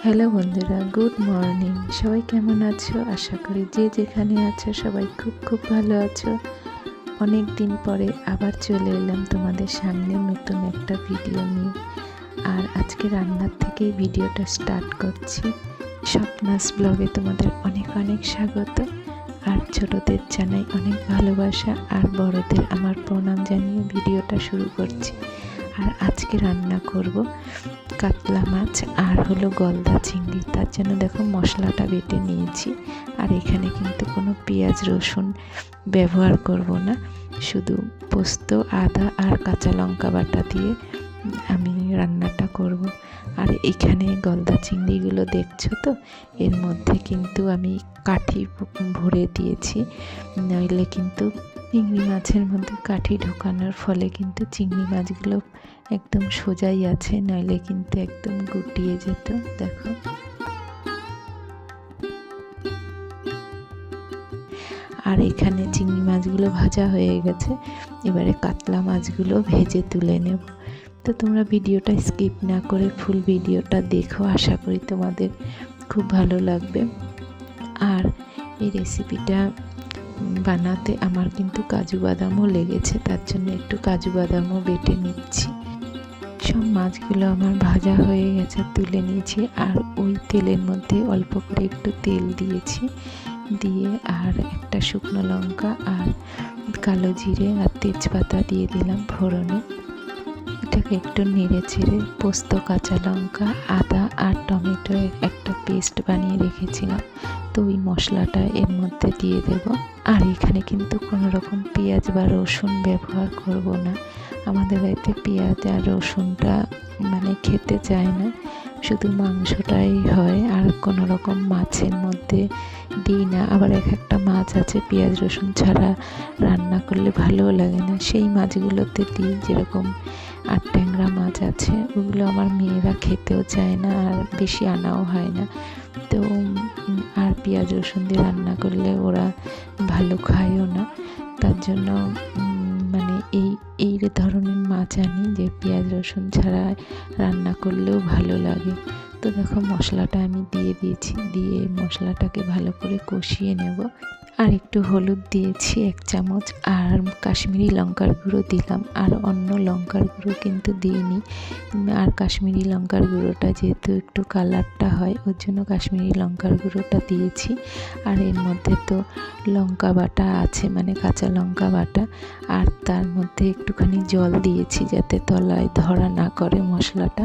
Hello বন্ধুরা, good morning. সবাই কেমন আছো? আশা করি যে যেখানে আছো, সবাই খুব খুব ভালো আছো। অনেক দিন পরে আবার চলে এলাম তোমাদের সামনে নতুন একটা ভিডিও নিয়ে। আর আজকে রান্নার থেকেই ভিডিওটা স্টার্ট করছি। স্বপ্নাস ব্লগে তোমাদের অনেক অনেক স্বাগত। আর ছোটদের জানাই অনেক ভালোবাসা। আর বড়দের আমার প্রণাম জানিয়ে ভিডিওটা শুরু করছি। আর আজকে রান্না করব কাতলা মাছ আর হলো গলদা চিংড়ি। তার জন্য দেখো মশলাটা বেটে নিয়েছি। আর এখানে কিন্তু কোনো পেঁয়াজ রসুন ব্যবহার করব না। শুধু পোস্ত, আদা আর কাঁচা লঙ্কা বাটা দিয়ে আমি রান্নাটা করব। আর এখানে গলদা চিংড়িগুলো দেখছ তো? এর মধ্যে কিন্তু আমি কাঠি ভরে দিয়েছি। নইলে কিন্তু চিংড়ি মাছের মধ্যে কাঠি ঢোকানোর ফলে কিন্তু চিংড়ি মাছগুলো একদম সোজাই আছে, নইলে কিন্তু একদম গুটিয়ে যেত। দেখো। আর এখানে চিংড়ি মাছগুলো ভাজা হয়ে গেছে। এবারে কাতলা মাছগুলো ভেজে তুলে নেব। তো তোমরা ভিডিওটা স্কিপ না করে ফুল ভিডিওটা দেখো, আশা করি তোমাদের খুব ভালো লাগবে। আর এই রেসিপিটা বানাতে আমার কিন্তু কাজু বাদামও লেগেছে, তার জন্য একটু কাজু বাদামও বেটে নিচ্ছি। সব মাছগুলো আমার ভাজা হয়ে গেছে, তুলে নিয়েছি আর ওই তেলের মধ্যে অল্প করে একটু তেল দিয়েছি। দিয়ে আর একটা শুকনো লঙ্কা আর কালো জিরে আর তেজপাতা দিয়ে দিলাম ফোড়নে। এটাকে একটু নেড়ে ছেড়ে পোস্ত, কাঁচা লঙ্কা, আদা আর টমেটো একটা পেস্ট বানিয়ে রেখেছিলাম। তো ওই মশলাটা এর মধ্যে দিয়ে দেব। আর এখানে কিন্তু কোনো রকম পেঁয়াজ বা রসুন ব্যবহার করব না। আমাদের বাড়িতে পেঁয়াজ আর রসুনটা মানে খেতে চায় না। শুধু মাংসটাই হয়। আর কোনো রকম মাছের মধ্যে দিই না। আবার এক একটা মাছ আছে, পেঁয়াজ, রসুন ছাড়া রান্না করলে ভালোও লাগে না। সেই মাছগুলোতে দিই যেরকম আর ট্যাংরা মাছ আছে, ওগুলো আমার মেয়েরা খেতেও চায় না আর বেশি আনাও হয় না। তো আর পেঁয়াজ রসুন দিয়ে রান্না করলে ওরা ভালো খায়ও না। তার জন্য মানে এই এই ধরনের মাছ আনি যে পেঁয়াজ রসুন ছাড়া রান্না করলেও ভালো লাগে। তো দেখো মশলাটা আমি দিয়ে দিয়েছি, দিয়ে মশলাটাকে ভালো করে কষিয়ে নেব। আর একটু হলুদ দিয়েছি, এক চামচ, আর কাশ্মীরি লঙ্কার গুঁড়ো দিলাম, আর অন্য লঙ্কার গুঁড়ো কিন্তু দিইনি। আর কাশ্মীরি লঙ্কার গুঁড়োটা যেহেতু একটু কালারটা হয়, ওর জন্য কাশ্মীরি লঙ্কার গুঁড়োটা দিয়েছি। আর এর মধ্যে তো লঙ্কা বাটা আছে মানে কাঁচা লঙ্কা বাটা, আর তার মধ্যে একটুখানি জল দিয়েছি যাতে তলায় ধরা না করে মশলাটা।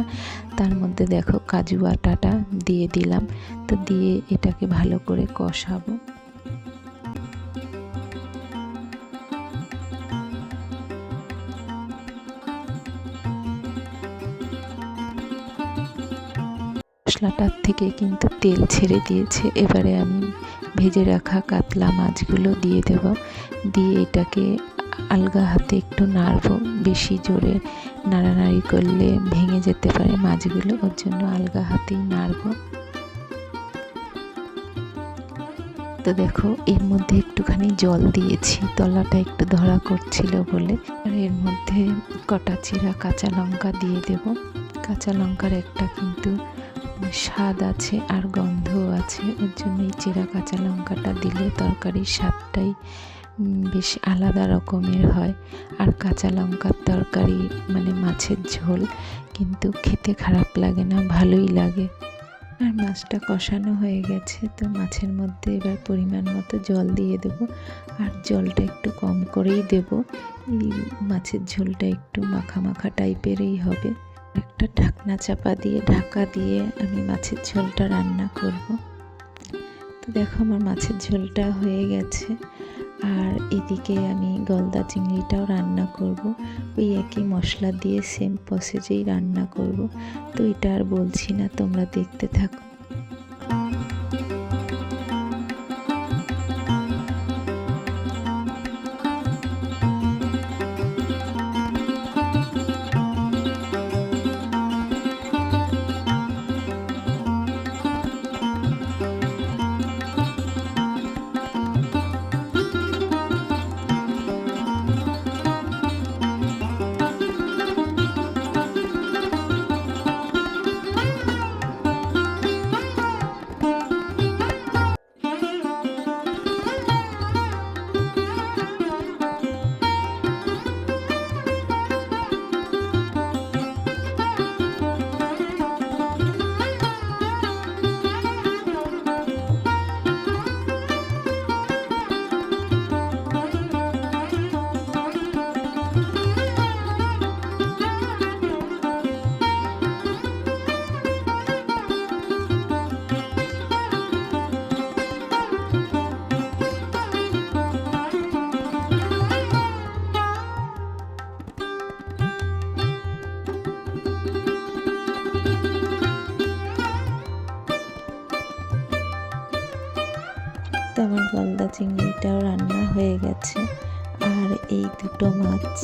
তার মধ্যে দেখো কাজু বাটাটা দিয়ে দিলাম, তো দিয়ে এটাকে ভালো করে কষাবো। মশলাটার থেকে কিন্তু তেল ছেড়ে দিয়েছে। এবারে আমি ভেজে রাখা কাতলা মাছগুলো দিয়ে দেব। দিয়ে এটাকে আলগা হাতে একটু নাড়বো। বেশি জোরে নাড়ানাড়ি করলে ভেঙে যেতে পারে মাছগুলো। ওর জন্য আলগা হাতেই নাড়বো। তো দেখো, এর মধ্যে একটুখানি জল দিয়েছি। তলাটা একটু ধরা করছিল বলে। আর এর মধ্যে কটা চিরা কাঁচা লঙ্কা দিয়ে দেব। কাঁচা লঙ্কার একটা কিন্তু স্বাদ আছে আর গন্ধও আছে। ওর জন্য এই চেরা কাঁচা লঙ্কাটা দিলে তরকারির স্বাদটাই বেশ আলাদা রকমের হয়। আর কাঁচা লঙ্কার তরকারি মানে মাছের ঝোল কিন্তু খেতে খারাপ লাগে না, ভালোই লাগে। আর মাছটা কষানো হয়ে গেছে, তো মাছের মধ্যে এবার পরিমাণ মতো জল দিয়ে দেব। আর জলটা একটু কম করেই দেব। এই মাছের ঝোলটা একটু মাখা মাখা টাইপেরই হবে। একটা ঢাকনা চাপা দিয়ে, ঢাকা দিয়ে আমি মাছের ঝোলটা রান্না করব। তো দেখো আমার মাছের ঝোলটা হয়ে গেছে। আর এদিকে আমি গলদা চিংড়িটাও রান্না করব। ওই একই মশলা দিয়ে সেম প্রসেসেই রান্না করব। তো এটা আর বলছি না, তোমরা দেখতে থাকো। এই দুটো মাছ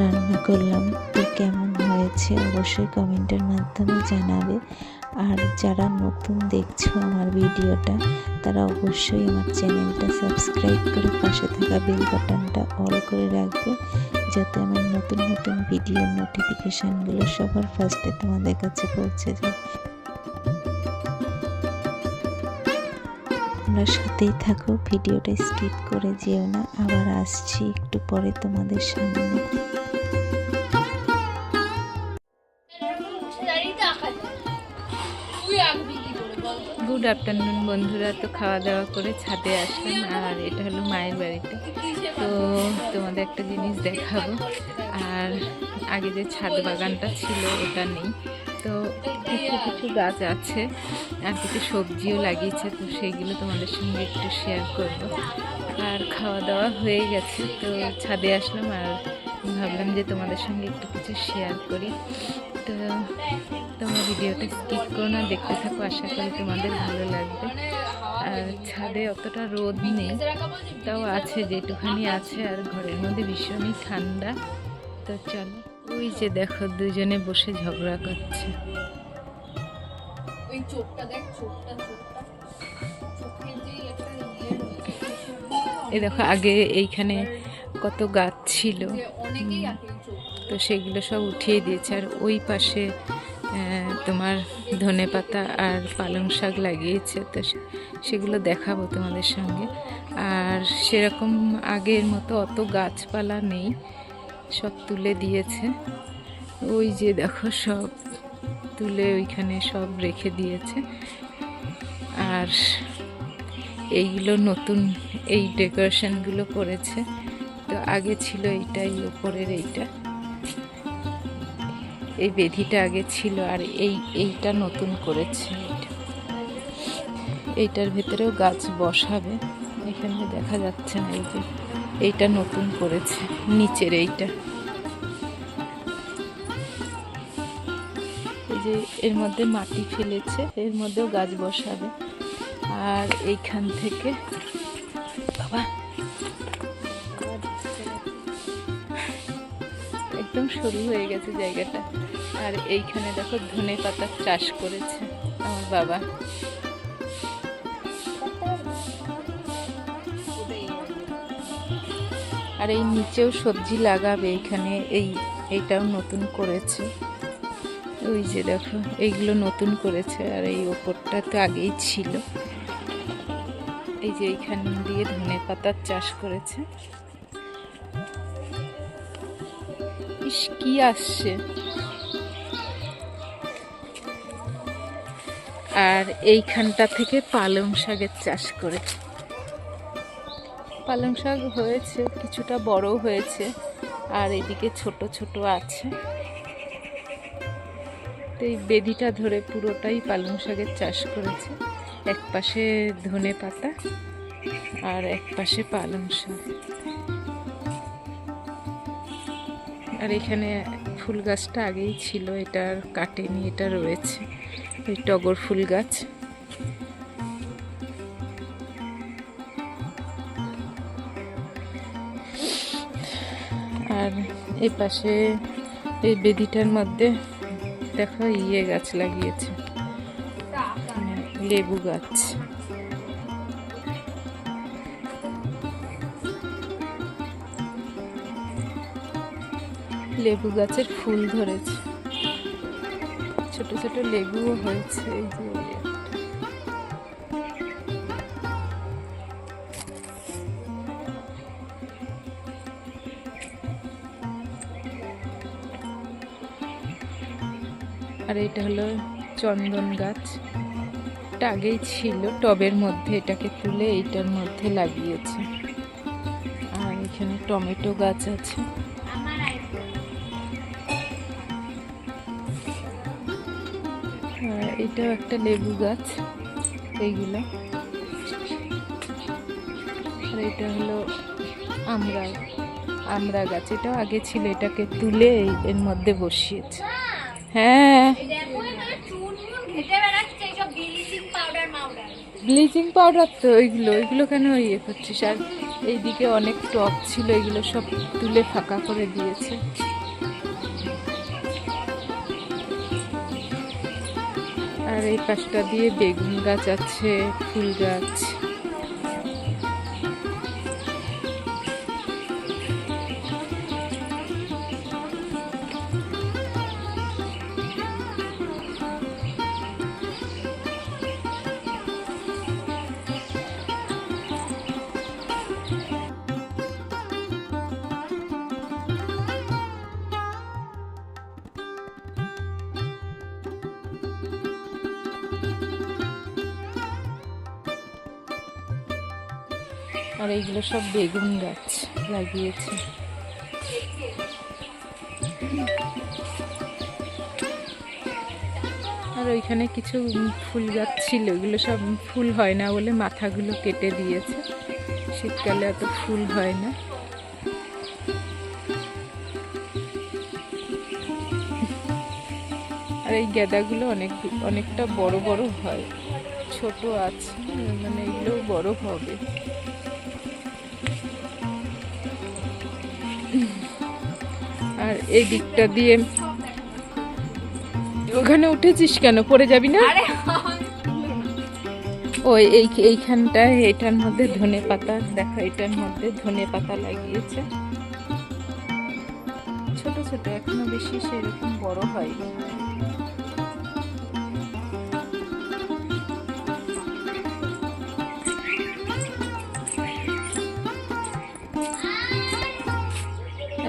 রান্না করলাম। তো কেমন হয়েছে অবশ্যই কমেন্টের মাধ্যমে জানাবে। আর যারা নতুন দেখছ আমার ভিডিওটা, তারা অবশ্যই আমার চ্যানেলটা সাবস্ক্রাইব করে পাশে থাকা বেল বাটনটা অল করে রাখবে, যাতে আমার নতুন নতুন ভিডিওর নোটিফিকেশানগুলো সবার ফার্স্টে তোমাদের কাছে পৌঁছে যায়। তোমরা সাথেই থাকো, ভিডিওটা স্কিপ করে যেও না, আবার আসছি একটু পরে তোমাদের সামনে। গুড আফটারনুন বন্ধুরা। তো খাওয়া দাওয়া করে ছাদে আসলাম, আর এটা হলো মায়ের বাড়িতে। তো তোমাদের একটা জিনিস দেখাবো। আর আগে যে ছাদ বাগানটা ছিল, ওটা নেই। তো কিছু কিছু গাছ আছে। আর কিছু সবজিও লাগিয়েছে, তো সেইগুলো তোমাদের সঙ্গে একটু শেয়ার করব। আর খাওয়া দাওয়া হয়ে গেছে, তো ছাদে আসলাম আর ভাবলাম যে তোমাদের সঙ্গে একটু কিছু শেয়ার করি। তো তোমরা ভিডিওটা স্কিপ করো না, দেখতে থাকো, আশা করি তোমাদের ভালো লাগবে। আর ছাদে অতটা রোদ নেই, তাও আছে, যেটুখানি আছে, আর ঘরের মধ্যে ভীষণই ঠান্ডা। তো চলো, ওই যে দেখো, দুজনে বসে ঝগড়া করছে। ওই চোখটা দেখ চোখটা চোখটা। চোখের যে একটা ইয়ে এই দেখো আগে এইখানে কত গাছ ছিল। এই তো সেগুলো সব উঠিয়ে দিয়েছে। আর ওই পাশে তোমার ধনে পাতা আর পালং শাক লাগিয়েছে। তো সেগুলো দেখাবো তোমাদের সঙ্গে। আর সেরকম আগের মতো অত গাছপালা নেই। সব তুলে দিয়েছে। ওই যে দেখো সব। তুলে ওইখানে সব রেখে দিয়েছে। আর এইগুলো নতুন এই ডেকোরেশনগুলো করেছে। তো আগে ছিল এইটাই, ওপরের এইটা। এই বেধিটা আগে ছিল আর এই, এইটা নতুন করেছে এইটা। এইটার ভেতরেও গাছ বসাবে। এখানে দেখা যাচ্ছে না এই যে, এইটা নতুন করেছে, নিচের এইটা। যে এর মধ্যে মাটি ফেলেছে, এর মধ্যেও গাছ বসাবে। আর এইখান থেকে বাবা, একদম সরু হয়ে গেছে জায়গাটা। আর এইখানে দেখো ধনে পাতার চাষ করেছে আমার বাবা। আর এই নিচেও সবজি লাগাবে এইখানে এই এইটাও নতুন করেছে। ওই যে দেখো, এইগুলো নতুন করেছে আর এই ওপরটা তো আগেই ছিল। এই যে এইখান দিয়ে ধনে পাতার চাষ করেছে। ইস, কি আসছে। আর এইখানটা থেকে পালং শাকের চাষ করেছে। পালং শাক হয়েছে, কিছুটা বড় হয়েছে, আর এদিকে ছোট ছোট আছে। তো এই বেদিটা ধরে পুরোটাই পালং শাকের চাষ করেছে। এক পাশে ধনে পাতা আর এক পাশে পালং শাক। আর এখানে ফুল গাছটা আগেই ছিল, এটা আর কাটেনি, এটা রয়েছে। ওই টগর ফুল গাছ। আর এই পাশে এই বেদিটার মধ্যে দেখো ইয়ে গাছ লাগিয়েছে। লেবু গাছ। লেবু গাছের ফুল ধরেছে। ছোট ছোট লেবুও হয়েছে, এই যে। আর এটা হলো চন্দন গাছ। এটা আগেই ছিল, টবের মধ্যে এটাকে তুলে এইটার মধ্যে লাগিয়েছে। আর এখানে টমেটো গাছ আছে। এটাও একটা লেবু গাছ, এইগুলো। আর এটা হলো আমড়া আমড়া গাছ। এটাও আগে ছিল, এটাকে তুলে এর মধ্যে বসিয়েছে। হ্যাঁ। ব্লিচিং পাউডার তো ওইগুলো ওইগুলো কেন ইয়ে করছিস? আর এইদিকে অনেক টপ ছিল এগুলো সব তুলে ফাঁকা করে দিয়েছে। আর এই পাশটা দিয়ে বেগুন গাছ আছে, ফুল গাছ। আর এইগুলো সব বেগুন গাছ লাগিয়েছে। আর ওইখানে কিছু ফুল গাছ ছিল ওগুলো সব ফুল হয় না বলে মাথাগুলো কেটে দিয়েছে। শীতকালে এত ফুল হয় না। আর এই গেঁদাগুলো অনেক, অনেকটা বড় বড় হয়, ছোট আছে মানে এগুলো বড় হবে। আর এই দিকটা দিয়ে ওখানে উঠেছিস কেন? পড়ে যাবি না? ওই এই এইখানটায় এটার মধ্যে ধনে পাতা দেখো এটার মধ্যে ধনে পাতা লাগিয়েছে। ছোট ছোট এখনও বেশি সেরকম বড় হয়নি।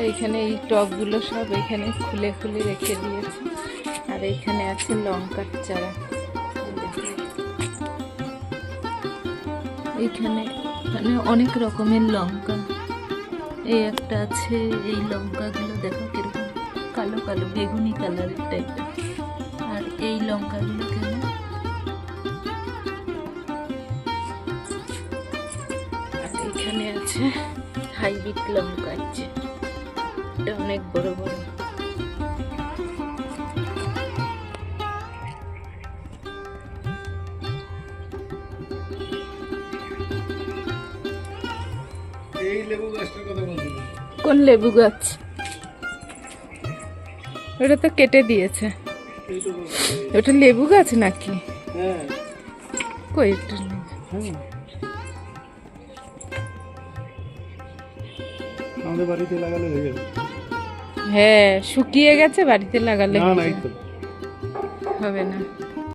এখানে এই টবগুলো সব এখানে খুলে খুলে রেখে দিয়েছে। আর এখানে আছে লঙ্কার চারা। এখানে মানে অনেক রকমের লঙ্কা। এই একটা আছে, এই লঙ্কাগুলো দেখো কীরকম কালো কালো, বেগুনি কালারের টাইপের আর এই লঙ্কাগুলো কেমন আর এখানে আছে হাইব্রিড লঙ্কা আছে। এটা অনেক বড় বড় কোন লেবু গাছ? ওটা তো কেটে দিয়েছে। ওটা লেবু গাছ নাকি? হ্যাঁ। কই হ্যাঁ। আমাদের বাড়িতে লাগালে হয়ে যাবে। হ্যাঁ শুকিয়ে গেছে বাড়িতে লাগালে হবে না।